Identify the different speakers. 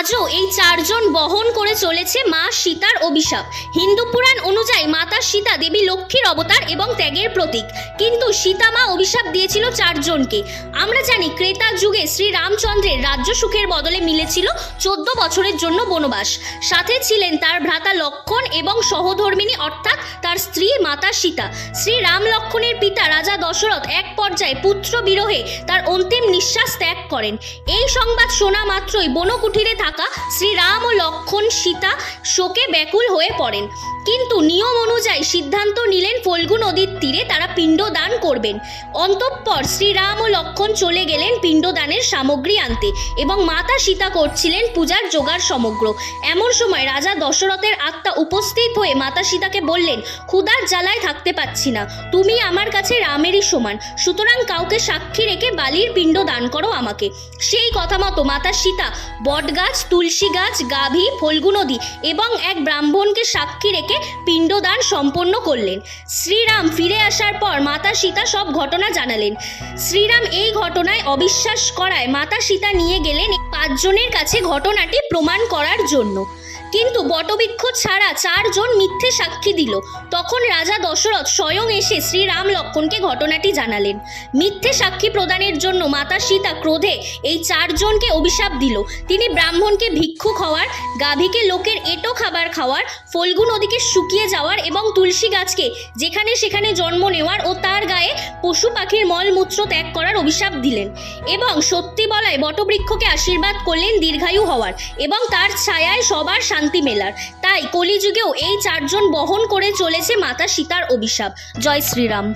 Speaker 1: আজও এই চারজন বহন করে চলেছে মা সীতার অভিশাপ। হিন্দু পুরাণ অনুযায়ী মাতা সীতা দেবী লক্ষ্মীর অবতার এবং ত্যাগের প্রতীক। কিন্তু সীতা মা অভিশাপ দিয়েছিল চারজনকে। আমরা জানি ক্রেতা যুগে শ্রী রামচন্দ্রের রাজ্য সুখের বদলে মিলেছিল চোদ্দ বছরের জন্য বনবাস। সাথে ছিলেন তার ভ্রাতা লক্ষণ এবং সহধর্মিনী অর্থাৎ তার স্ত্রী মাতা সীতা। শ্রী রাম লক্ষণের পিতা রাজা দশরথ এক পর্যায়ে পুত্র বিরহে তার অন্তিম নিঃশ্বাস ত্যাগ করেন। এই সংবাদ শোনা মাত্রই বনকুঠিরে থাকা শ্রীরাম ও লক্ষণ সীতা শোকে ব্যাকুল হয়ে পড়েন। কিন্তু নিয়ম অনুযায়ী সিদ্ধান্ত নিলেন ফল্গু নদীর তীরে তারা পিণ্ডদান করবেন। অন্তঃপর শ্রীরাম ও লক্ষণ চলে গেলেন পিণ্ডদানের সামগ্রী আনতে এবং মাতা সীতা করছিলেন পূজার জোগাড় সমগ্র। এমন সময় রাজা দশরথের আত্মা উপস্থিত হয়ে মাতা সীতাকে বললেন, ক্ষুধার জ্বালায় থাকতে পাচ্ছি না, তুমি আমার কাছে রামেরই সমান, সুতরাং কাউকে সাক্ষী রেখে বালির পিণ্ড দান করো আমাকে। সেই কথা মতো মাতা সীতা বটগাছ, তুলসী গাছ, গাভী, ফল্গু নদী এবং এক ব্রাহ্মণকে সাক্ষী রেখে পিণ্ডদান সম্পন্ন করলেন। শ্রীরাম ফিরে আসার পর মাতা সীতা সব ঘটনা জানালেন। শ্রীরাম এই ঘটনায় অবিশ্বাস করায় মাতা সীতা নিয়ে গেলেন পাঁচজনের কাছে ঘটনাটি প্রমাণ করার জন্য। কিন্তু বটবৃক্ষ ছাড়া চারজন মিথ্যে সাক্ষী দিল। তখন রাজা দশরথ স্বয়ং এসে শ্রীরাম লক্ষণকে ঘটনাটি জানালেন। মিথ্যে সাক্ষী প্রদানের জন্য মাতা সীতা ক্রোধে এই চারজনকে অভিশাপ দিল। তিনি ব্রাহ্মণকে ভিক্ষুক হওয়ার, গাভীকে লোকের এটো খাবার খাওয়ার, ফল্গু নদীকে শুকিয়ে যাওয়ার এবং তুলসী গাছকে যেখানে সেখানে জন্ম নেওয়ার ও তার গায়ে পশু পাখির মলমূত্র ত্যাগ করার অভিশাপ দিলেন এবং সত্যি বলায় বটবৃক্ষকে আশীর্বাদ করলেন দীর্ঘায়ু হওয়ার এবং তার ছায়ায় সবার শান্তি মেলার। তাই কলিযুগেও এই চারজন বহন করে চলেছে মাতা সীতার অভিশাপ। জয় শ্রীরাম।